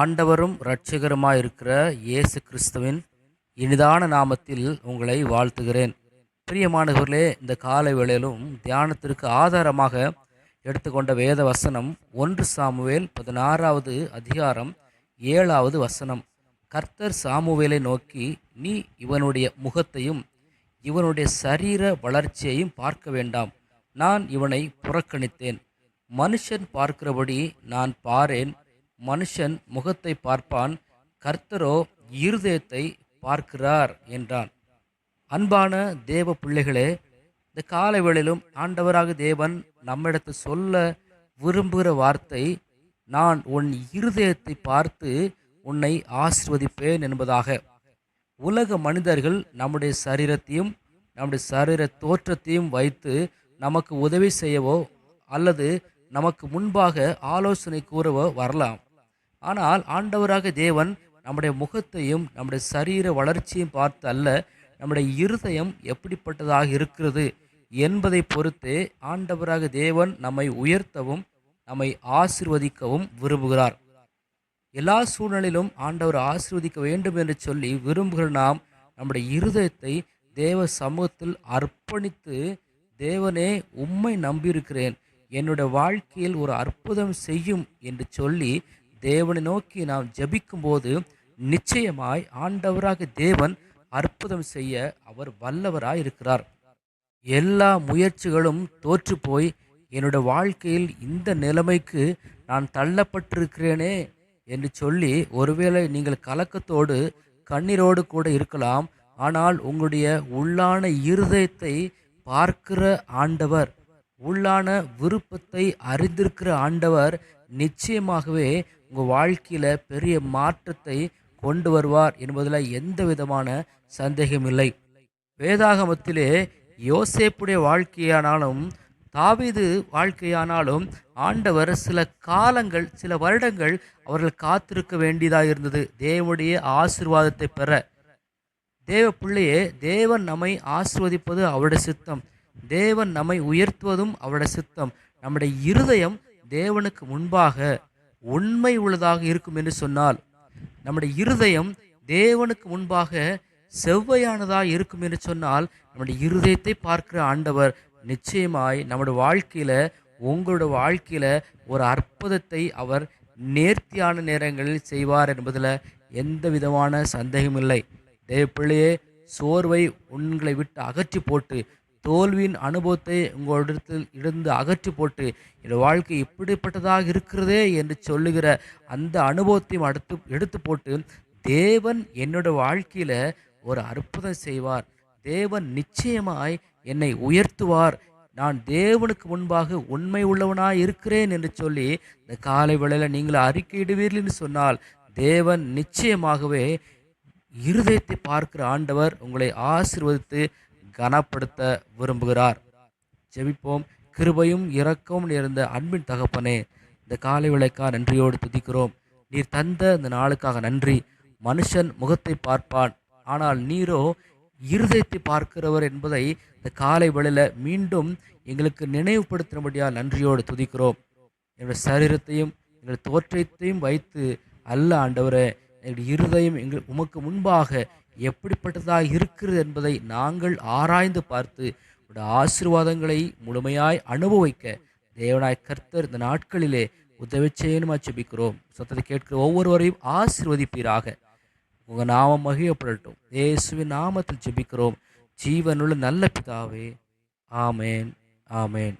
ஆண்டவரும் இரட்சகருமாயிருக்கிற இயேசு கிறிஸ்துவின் இனிதான நாமத்தில் உங்களை வாழ்த்துகிறேன். பிரியமானவர்களே இந்த காலை வேளையிலும் தியானத்திற்கு ஆதாரமாக எடுத்துக்கொண்ட வேத வசனம் ஒன்று சாமுவேல் பதினாறாவது அதிகாரம் ஏழாவது வசனம். கர்த்தர் சாமுவேலை நோக்கி நீ இவனுடைய முகத்தையும் இவனுடைய சரீர வளர்ச்சியையும் பார்க்க வேண்டாம். நான் இவனை புறக்கணித்தேன். மனுஷன் பார்க்கிறபடி நான் பாரேன். மனுஷன் முகத்தை பார்ப்பான் கர்த்தரோ இருதயத்தை பார்க்கிறார் என்றான். அன்பான தேவ பிள்ளைகளே இந்த காலை வேளையிலும் ஆண்டவராக தேவன் நம்மிடத்து சொல்ல விரும்புகிற வார்த்தை நான் உன் இருதயத்தை பார்த்து உன்னை ஆசிர்வதிப்பேன் என்பதாக. உலக மனிதர்கள் நம்முடைய சரீரத்தையும் நம்முடைய சரீர தோற்றத்தையும் வைத்து நமக்கு உதவி செய்யவோ அல்லது நமக்கு முன்பாக ஆலோசனை கூறவோ வரலாம். ஆனால் ஆண்டவராக தேவன் நம்முடைய முகத்தையும் நம்முடைய சரீர வளர்ச்சியும் பார்த்து அல்ல நம்முடைய இருதயம் எப்படிப்பட்டதாக இருக்கிறது என்பதை பொறுத்தே ஆண்டவராக தேவன் நம்மை உயர்த்தவும் நம்மை ஆசிர்வதிக்கவும் விரும்புகிறார். எல்லா சூழ்நிலையிலும் ஆண்டவர் ஆசிர்வதிக்க வேண்டும் என்று சொல்லி விரும்புகிற நாம் நம்முடைய இருதயத்தை தேவ சமூகத்தில் அர்ப்பணித்து தேவனே உம்மை நம்பியிருக்கிறேன். என்னுடைய வாழ்க்கையில் ஒரு அற்புதம் செய்யும் என்று சொல்லி தேவனை நோக்கி நாம் ஜபிக்கும்போது நிச்சயமாய் ஆண்டவராக தேவன் அற்புதம் செய்ய அவர் வல்லவராய் இருக்கிறார் எல்லா முயற்சிகளும் தோற்று போய் என்னுடைய வாழ்க்கையில் இந்த நிலைமைக்கு நான் தள்ளப்பட்டிருக்கிறேனே என்று சொல்லி ஒருவேளை நீங்கள் கலக்கத்தோடு கண்ணீரோடு கூட இருக்கலாம். ஆனால் உங்களுடைய உள்ளான இருதயத்தை பார்க்கிற ஆண்டவர் உள்ளான விருப்பத்தை அறிந்திருக்கிற ஆண்டவர் நிச்சயமாகவே உங்கள் வாழ்க்கையில் பெரிய மாற்றத்தை கொண்டு வருவார் என்பதில் எந்த விதமான சந்தேகமில்லை வேதாகமத்திலே யோசேப்புடைய வாழ்க்கையானாலும் தாவிது வாழ்க்கையானாலும் ஆண்டவர் சில காலங்கள் சில வருடங்கள் அவர்கள் காத்திருக்க வேண்டியதாக இருந்தது. தேவனுடைய ஆசிர்வாதத்தை பெற. தேவ பிள்ளையே தேவன் நம்மை ஆசிர்வதிப்பது அவருடைய சித்தம். தேவன் நம்மை உயர்த்துவதும் அவருடைய சித்தம். நம்முடைய இருதயம் தேவனுக்கு முன்பாக உண்மை உள்ளதாக இருக்கும் என்று சொன்னால் நம்முடைய இருதயம் தேவனுக்கு முன்பாக செவ்வையானதாக இருக்கும் என்று சொன்னால் நம்முடைய இருதயத்தை பார்க்கிற ஆண்டவர் நிச்சயமாய் நம்முடைய வாழ்க்கையில் உங்களோட வாழ்க்கையில் ஒரு அற்புதத்தை அவர் நேர்த்தியான நேரங்களில் செய்வார் என்பதில் எந்த விதமான சந்தேகமில்லை தேவ பிள்ளையே சோர்வை உங்களை விட்டு அகற்றி போட்டு தோல்வியின் அனுபவத்தை உங்களிடத்தில் இருந்து அகற்றி போட்டு என் வாழ்க்கை இப்படிப்பட்டதாக இருக்கிறதே என்று சொல்லுகிற அந்த அனுபவத்தையும் அடுத்து எடுத்து போட்டு தேவன் என்னோட வாழ்க்கையில் ஒரு அற்புதம் செய்வார். தேவன் நிச்சயமாய் என்னை உயர்த்துவார். நான் தேவனுக்கு முன்பாக உண்மை உள்ளவனாய் இருக்கிறேன் என்று சொல்லி இந்த காலை வேளையில் நீங்கள் அறிக்கையிடுவீர்கள் என்று சொன்னால் தேவன் நிச்சயமாகவே இருதயத்தை பார்க்கிற ஆண்டவர் உங்களை ஆசிர்வதித்து கனப்படுத்த விரும்புகிறார். ஜெபிப்போம். கிருபையும் இறக்கவும் நேர்ந்த அன்பின் தகப்பனே இந்த காலை விளைக்கா நன்றியோடு துதிக்கிறோம். நீர் தந்த இந்த நாளுக்காக நன்றி. மனுஷன் முகத்தை பார்ப்பான். ஆனால் நீரோ இருதயத்தை பார்க்கிறவர் என்பதை இந்த காலை வேளையில் மீண்டும் எங்களுக்கு நினைவுபடுத்தினபடியால் நன்றியோடு துதிக்கிறோம். எங்களுடைய சரீரத்தையும் எங்கள் தோற்றத்தையும் வைத்து அல்ல ஆண்டவரை எங்களுடைய இருதயம் எங்கள் உமக்கு முன்பாக எப்படிப்பட்டதாக இருக்கிறது என்பதை நாங்கள் ஆராய்ந்து பார்த்து உடைய ஆசீர்வாதங்களை முழுமையாய் அனுபவிக்க தேவனாய் கர்த்தர் இந்த நாட்களிலே உதவி செய்யணுமா செபிக்கிறோம் சத்தத்தை கேட்கிற ஒவ்வொருவரையும் ஆசிர்வதிப்பீராக. உங்கள் நாமம் மகிழப்படட்டும் இயேசுவின் நாமத்தில் ஜெபிக்கிறோம். ஜீவனுள்ள நல்ல பிதாவே. ஆமேன். ஆமேன்.